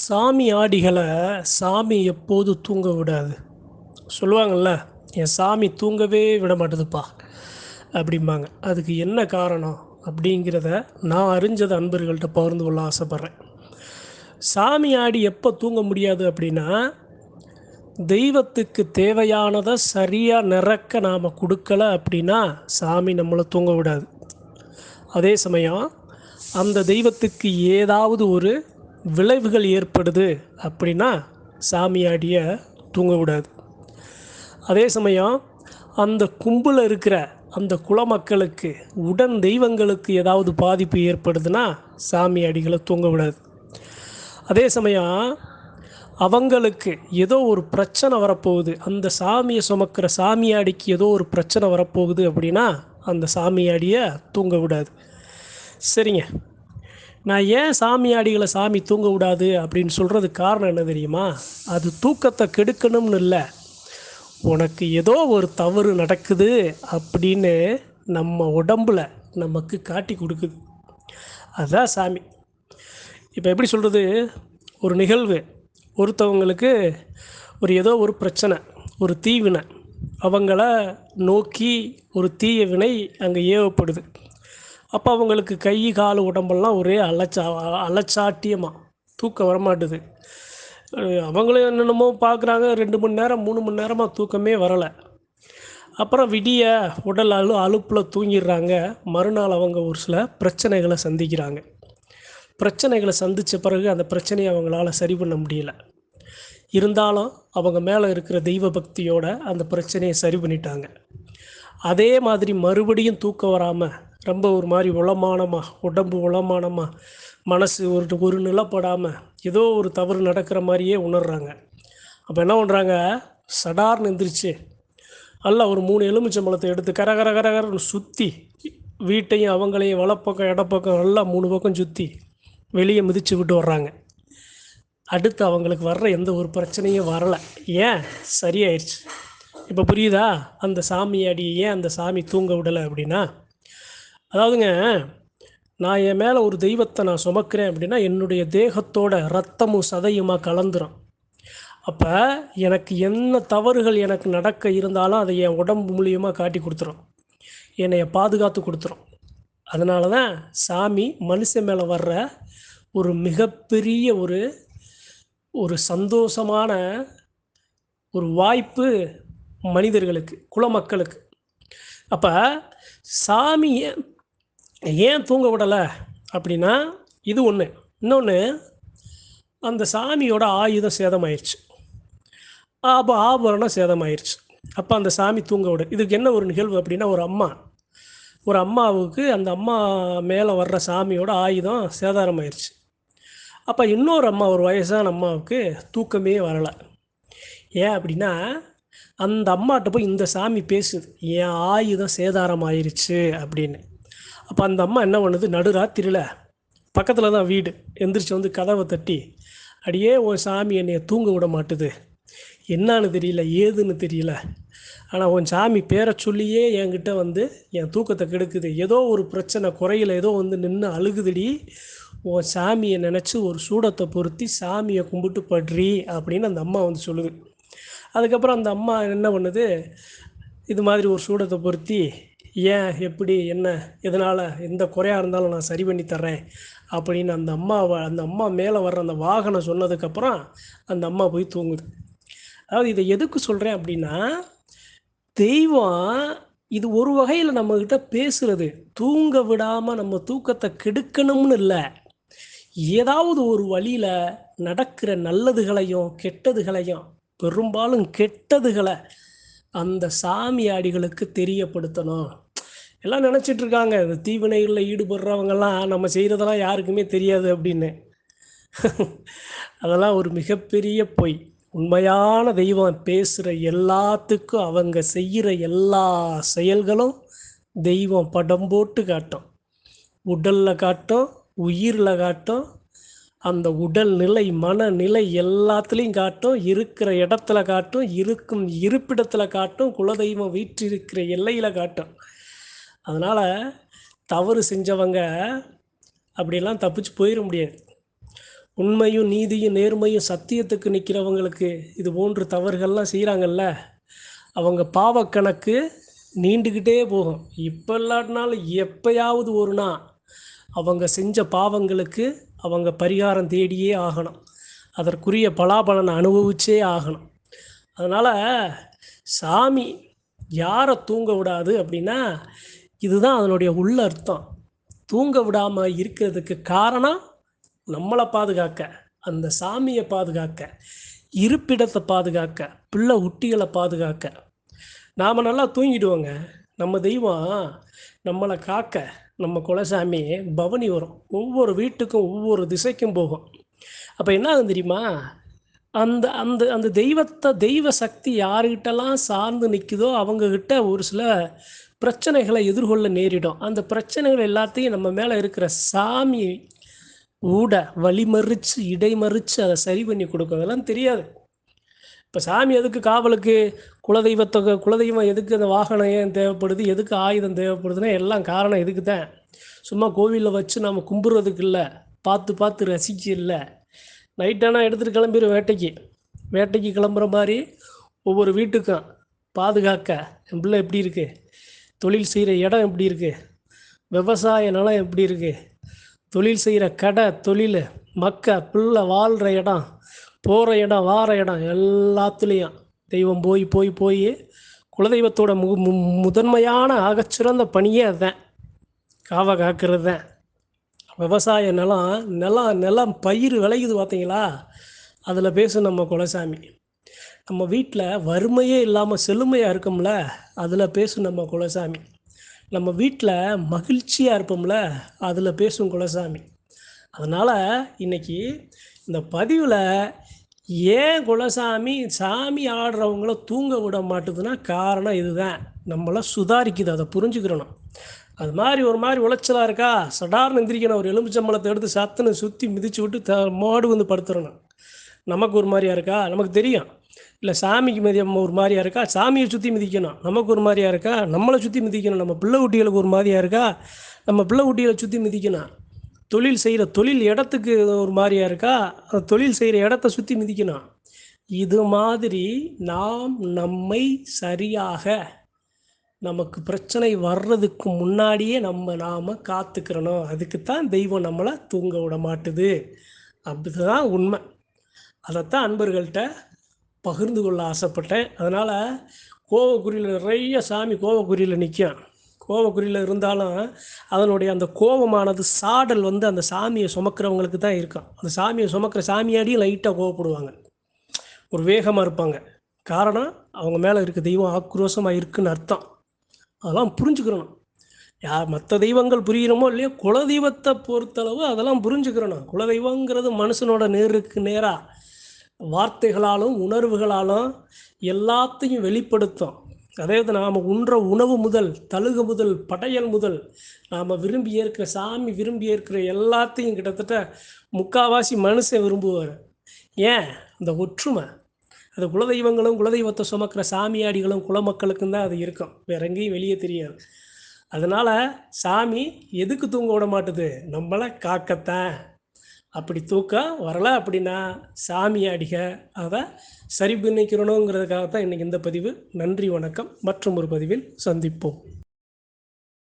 சாமி ஆடிகளை சாமி எப்போது தூங்க விடாது? சொல்லுவாங்கள்ல என் சாமி தூங்கவே விட மாட்டேதுப்பா அப்படிம்பாங்க. அதுக்கு என்ன காரணம் அப்படிங்கிறத நான் அறிஞ்சதை அன்பர்கள்ட்ட பகிர்ந்து கொள்ள ஆசைப்பட்றேன். சாமி ஆடி எப்போ தூங்க முடியாது அப்படின்னா தெய்வத்துக்கு தேவையானதை சரியாக நிறக்க நாம் கொடுக்கல அப்படின்னா சாமி நம்மளை தூங்க விடாது. அதே சமயம் அந்த தெய்வத்துக்கு ஏதாவது ஒரு விளைவுகள் ஏற்படுது அப்படின்னா சாமியாடிய தூங்கக்கூடாது. அதே சமயம் அந்த கும்பலில் இருக்கிற அந்த குலமக்களுக்கு உடன் தெய்வங்களுக்கு ஏதாவது பாதிப்பு ஏற்படுதுன்னா சாமியாடிகளை தூங்க விடாது அதே சமயம் அவங்களுக்கு ஏதோ ஒரு பிரச்சனை வரப்போகுது அந்த சாமியை சுமக்கிற சாமியாடிக்கு ஏதோ ஒரு பிரச்சனை வரப்போகுது அப்படின்னா அந்த சாமியாடியை தூங்க விடாது சரிங்க. நான் ஏன் சாமியாடிகளை சாமி தூங்க விடாது அப்படின்னு சொல்கிறதுக்கு காரணம் என்ன தெரியுமா? அது தூக்கத்தை கெடுக்கணும்னு இல்லை. உனக்கு ஏதோ ஒரு தவறு நடக்குது அப்படின்னு நம்ம உடம்புல நமக்கு காட்டி கொடுக்குது. அதுதான் சாமி. இப்போ எப்படி சொல்கிறது ஒரு நிகழ்வு. ஒருத்தவங்களுக்கு ஒரு ஏதோ ஒரு பிரச்சனை ஒரு தீவினை. அவங்கள நோக்கி ஒரு தீய வினை அங்கே ஏவப்படுது. அப்போ அவங்களுக்கு கை கால் உடம்பெல்லாம் ஒரே அலச்சா அலச்சாட்டியமாக தூக்கம் வரமாட்டுது. அவங்களும் என்னென்னமோ பார்க்குறாங்க ரெண்டு மணி நேரம் மூணு மணி நேரமாக தூக்கமே வரலை. அப்புறம் விடிய உடல் அழு அலுப்பில் தூங்கிடுறாங்க. மறுநாள் அவங்க ஒரு சில பிரச்சனைகளை சந்திக்கிறாங்க. பிரச்சனைகளை சந்தித்த பிறகு அந்த பிரச்சனையை அவங்களால சரி பண்ண முடியல. இருந்தாலும் அவங்க மேலே இருக்கிற தெய்வ பக்தியோட அந்த பிரச்சனையை சரி பண்ணிட்டாங்க. அதே மாதிரி மறுபடியும் தூக்கம் வராமல் ரொம்ப ஒரு மாதிரி உளமானமாக உடம்பு உளமானமாக மனசு ஒரு ஒரு நிலப்படாமல் ஏதோ ஒரு தவறு நடக்கிற மாதிரியே உணர்றாங்க. அப்போ என்ன பண்ணுறாங்க சடார்னு எந்திரிச்சு நல்லா ஒரு மூணு எலுமிச்சம்பழத்தை எடுத்து கர கர கர கரன்னு சுற்றி வீட்டையும் அவங்களையும் வலப்பக்கம் இடப்பக்கம் நல்லா மூணு பக்கம் சுற்றி வெளியே மிதிச்சு விட்டு வர்றாங்க. அடுத்து அவங்களுக்கு வர்ற எந்த ஒரு பிரச்சனையும் வரலை. ஏன்? சரியாயிருச்சு. இப்போ புரியுதா? அந்த சாமியாடி ஏன் அந்த சாமி தூங்க விடலை அப்படின்னா அதாவதுங்க நான் என் மேலே ஒரு தெய்வத்தை நான் சுமக்கிறேன் அப்படின்னா என்னுடைய தேகத்தோட ரத்தமும் சதையுமாக கலந்துரும். அப்போ எனக்கு என்ன தவறுகள் எனக்கு நடக்க இருந்தாலும் அதை என் உடம்பு மூலியமாக காட்டி கொடுத்துரும். என்னைய பாதுகாத்து கொடுத்துரும். அதனால தான் சாமி மனுஷன் மேலே வர்ற ஒரு மிகப்பெரிய ஒரு ஒரு சந்தோஷமான ஒரு வாய்ப்பு மனிதர்களுக்கு குலமக்களுக்கு அப்போ சாமியை ஏன் தூங்க விடலை அப்படின்னா இது ஒன்று இன்னொன்று அந்த சாமியோட ஆயுதம் சேதமாயிருச்சு. அப்போ ஆபரணம் சேதமாயிருச்சு. அப்போ அந்த சாமி தூங்க விட. இதுக்கு என்ன ஒரு நிகழ்வு அப்படின்னா ஒரு அம்மா. ஒரு அம்மாவுக்கு அந்த அம்மா மேலே வர்ற சாமியோட ஆயுதம் சேதாரமாயிருச்சு. அப்போ இன்னொரு அம்மா ஒரு வயசான அம்மாவுக்கு தூக்கமே வரலை. ஏன் அப்படின்னா அந்த அம்மாட்ட போய் இந்த சாமி பேசுது. என் ஆயுதம் சேதாரம் ஆயிருச்சு அப்படின்னு. அப்போ அந்த அம்மா என்ன பண்ணுது? நடுராத்திரியில் பக்கத்தில் தான் வீடு. எந்திரிச்சு வந்து கதவை தட்டி அடியே உன் சாமி என்னைய தூங்க விட மாட்டுது. என்னான்னு தெரியல ஏதுன்னு தெரியல. ஆனால் உன் சாமி பேரை சொல்லியே என்கிட்ட வந்து என் தூக்கத்தை கெடுக்குது. ஏதோ ஒரு பிரச்சனை குறையில் ஏதோ வந்து நின்று அழுகுதுடி. உன் சாமியை நினச்சி ஒரு சூடத்தை பொருத்தி சாமியை கும்பிட்டு படுறி அப்படின்னு அந்த அம்மா வந்து சொல்லுது. அதுக்கப்புறம் அந்த அம்மா என்ன பண்ணுது? இது மாதிரி ஒரு சூடத்தை பொருத்தி ஏன் எப்படி என்ன எதனால் எந்த குறையாக இருந்தாலும் நான் சரி பண்ணி தர்றேன் அப்படின்னு அந்த அம்மாவை அந்த அம்மா மேலே வர்ற அந்த வாகனம் சொன்னதுக்கப்புறம் அந்த அம்மா போய் தூங்குது. அதாவது இதை எதுக்கு சொல்கிறேன் அப்படின்னா தெய்வம் இது ஒரு வகையில் நம்மக்கிட்ட பேசுறது. தூங்க விடாமல் நம்ம தூக்கத்தை கெடுக்கணும்னு இல்லை. ஏதாவது ஒரு வழியில் நடக்கிற நல்லதுகளையும் கெட்டதுகளையும் பெரும்பாலும் கெட்டதுகளை அந்த சாமியாடிகளுக்கு தெரியப்படுத்தணும். எல்லாம் நினச்சிட்டு இருக்காங்க இந்த தீவினைகளில் ஈடுபடுறவங்கெல்லாம் நம்ம செய்கிறதெல்லாம் யாருக்குமே தெரியாது அப்படின்னு. அதெல்லாம் ஒரு மிகப்பெரிய பொய். உண்மையான தெய்வம் பேசுகிற எல்லாத்துக்கும் அவங்க செய்கிற எல்லா செயல்களும் தெய்வம் படம் போட்டு காட்டும். உடலில் காட்டும் உயிரில் காட்டும் அந்த உடல் நிலை மனநிலை எல்லாத்துலேயும் காட்டும் இருக்கிற இடத்துல காட்டும் இருக்கும் இருப்பிடத்தில் காட்டும் குலதெய்வம் வீற்றிருக்கிற எல்லையில் காட்டும். அதனால் தவறு செஞ்சவங்க அப்படியெல்லாம் தப்பிச்சு போயிட முடியாது. உண்மையும் நீதியும் நேர்மையும் சத்தியத்துக்கு நிற்கிறவங்களுக்கு இது போன்ற தவறுகள்லாம் செய்கிறாங்கல்ல அவங்க பாவக்கணக்கு நீண்டுக்கிட்டே போகும். இப்போ இல்லாட்டினாலும் எப்பயாவது ஒரு நாள் அவங்க செஞ்ச பாவங்களுக்கு அவங்க பரிகாரம் தேடியே ஆகணும். அதற்குரிய பலாபலனை அனுபவிச்சே ஆகணும். அதனால் சாமி யாரை தூங்க விடாது அப்படின்னா இதுதான் அதனுடைய உள்ள அர்த்தம். தூங்க விடாமல் இருக்கிறதுக்கு காரணம் நம்மளை பாதுகாக்க அந்த சாமியை பாதுகாக்க இருப்பிடத்தை பாதுகாக்க பிள்ளை உட்டிகளை பாதுகாக்க. நாம் நல்லா தூங்கிடுவோங்க. நம்ம தெய்வம் நம்மளை காக்க நம்ம குலசாமி பவனி வரும். ஒவ்வொரு வீட்டுக்கும் ஒவ்வொரு திசைக்கும் போகும். அப்போ என்ன ஆகும் தெரியுமா? அந்த அந்த அந்த தெய்வத்தை தெய்வ சக்தி யாருக்கிட்டலாம் சார்ந்து நிற்குதோ அவங்கக்கிட்ட ஒரு சில பிரச்சனைகளை எதிர்கொள்ள நேரிடும். அந்த பிரச்சனைகள் எல்லாத்தையும் நம்ம மேலே இருக்கிற சாமி ஊட வழிமறிச்சு இடைமறிச்சு அதை சரி பண்ணி கொடுக்கும். அதெல்லாம் தெரியாது. இப்போ சாமி எதுக்கு காவலுக்கு குலதெய்வத்தை குலதெய்வம் எதுக்கு அந்த வாகனம் ஏன் தேவைப்படுது எதுக்கு ஆயுதம் தேவைப்படுதுன்னா எல்லாம் காரணம் இதுக்கு தான். சும்மா கோவிலில் வச்சு நம்ம கும்பிட்றதுக்கு இல்லை பார்த்து பார்த்து ரசிக்க இல்லை. நைட்டானா எடுத்துகிட்டு கிளம்பிடும் வேட்டைக்கு. வேட்டைக்கு கிளம்புற மாதிரி ஒவ்வொரு வீட்டுக்கும் பாதுகாக்க என் பிள்ளை எப்படி இருக்குது தொழில் செய்கிற இடம் எப்படி இருக்குது விவசாய நிலம் எப்படி இருக்குது தொழில் செய்கிற கடை தொழில் மக்க பிள்ளை வாழ்கிற இடம் போகிற இடம் வார இடம் எல்லாத்துலேயும். தெய்வம் போய் போய் போய் குலதெய்வத்தோட மு மு- முதன்மையான ஆகச்சிறந்த பணியே அதுதான் காவை காக்கிறது தான் விவசாய நிலம் நிலம் நிலம் பயிர் விளையுது பார்த்தீங்களா அதில் பேசும் நம்ம குலசாமி. நம்ம வீட்டில் வறுமையே இல்லாமல் செழுமையாக இருக்கோம்ல? அதில் பேசும் நம்ம குலசாமி. நம்ம வீட்டில் மகிழ்ச்சியாக இருப்போம்ல? அதில் பேசும் குலசாமி. அதனால் இன்றைக்கி இந்த பதிவில் ஏன் குலசாமி சாமி ஆடுறவங்கள தூங்க விட மாட்டுதுன்னா காரணம் இதுதான். நம்மளை சுதாரிக்குது அதை புரிஞ்சுக்கிறணும். அது மாதிரி ஒரு மாதிரி உளைச்சலாக இருக்கா? சடார்னு எந்திரிக்கணும் ஒரு எலும்புச்சம்பளத்தை எடுத்து சத்துன்னு சுற்றி மிதிச்சு விட்டு த மாடு வந்து படுத்துடணும் நமக்கு ஒரு மாதிரியாக இருக்கா? நமக்கு தெரியும். இல்லை சாமிக்கு மதியம் ஒரு மாதிரியாக இருக்கா? சாமியை சுற்றி மிதிக்கணும் நமக்கு ஒரு மாதிரியாக இருக்கா? நம்மளை சுற்றி மிதிக்கணும் நம்ம பிள்ளை குட்டிகளுக்கு ஒரு மாதிரியாக இருக்கா? நம்ம பிள்ளை குட்டிகளை சுற்றி மிதிக்கணும். தொழில் செய்கிற தொழில் இடத்துக்கு ஒரு மாதிரியா இருக்கா? அந்த தொழில் செய்கிற இடத்த சுற்றி மிதிக்கணும். இது மாதிரி நாம் நம்மை சரியாக நமக்கு பிரச்சனை வர்றதுக்கு முன்னாடியே நம்ம நாம் காத்துக்கிறணும். அதுக்கு தான் தெய்வம் நம்மளை தூங்க விட மாட்டுது. அப்படிதான் உண்மை. அதைத்தான் அன்பர்கள்ட்ட பகிர்ந்து கொள்ள ஆசைப்பட்டேன். அதனால் கோவக்குறியில் நிறைய சாமி கோவக்குறியில் நிற்கும் கோவக்குறியில் இருந்தாலும் அதனுடைய அந்த கோபமானது சாடல் வந்து அந்த சாமியை சுமக்கிறவங்களுக்கு தான் இருக்கும். அந்த சாமியை சுமக்கிற சாமியாடியும் லைட்டாக கோவப்படுவாங்க. ஒரு வேகமாக இருப்பாங்க. காரணம் அவங்க மேலே இருக்க தெய்வம் ஆக்ரோஷமாக இருக்குன்னு அர்த்தம். அதெல்லாம் புரிஞ்சுக்கிறணும் யார் மற்ற தெய்வங்கள் புரியணுமோ இல்லையோ குலதெய்வத்தை பொறுத்தளவு அதெல்லாம் புரிஞ்சுக்கிறணும் குலதெய்வங்கிறது மனுஷனோட நேருக்கு நேராக வார்த்தைகளாலும் உணர்வுகளாலும் எல்லாத்தையும் வெளிப்படுத்தும். அதாவது நாம் உண்ற உணவு முதல் தழுக முதல் படையல் முதல் நாம் விரும்பி ஏற்கிற சாமி விரும்பி ஏற்கிற எல்லாத்தையும் கிட்டத்தட்ட முக்காவாசி மனுஷன் விரும்புவார். ஏன்? அந்த ஒற்றுமை. அது குலதெய்வங்களும் குலதெய்வத்தை சுமக்கிற சாமியாடிகளும் குலமக்களுக்கும் தான் அது இருக்கும். வேற எங்கேயும் வெளியே தெரியாது. அதனால் சாமி எதுக்கு தூங்க விட மாட்டுது? நம்மளை காக்கத்தான். அப்படி தூக்கம் வரல அப்படின்னா சாமி அடிக அதை சரி பண்ணிக்கிறணுங்கிறதுக்காக தான் இன்றைக்கி இந்த பதிவு. நன்றி வணக்கம். மற்றும் ஒரு பதிவில் சந்திப்போம்.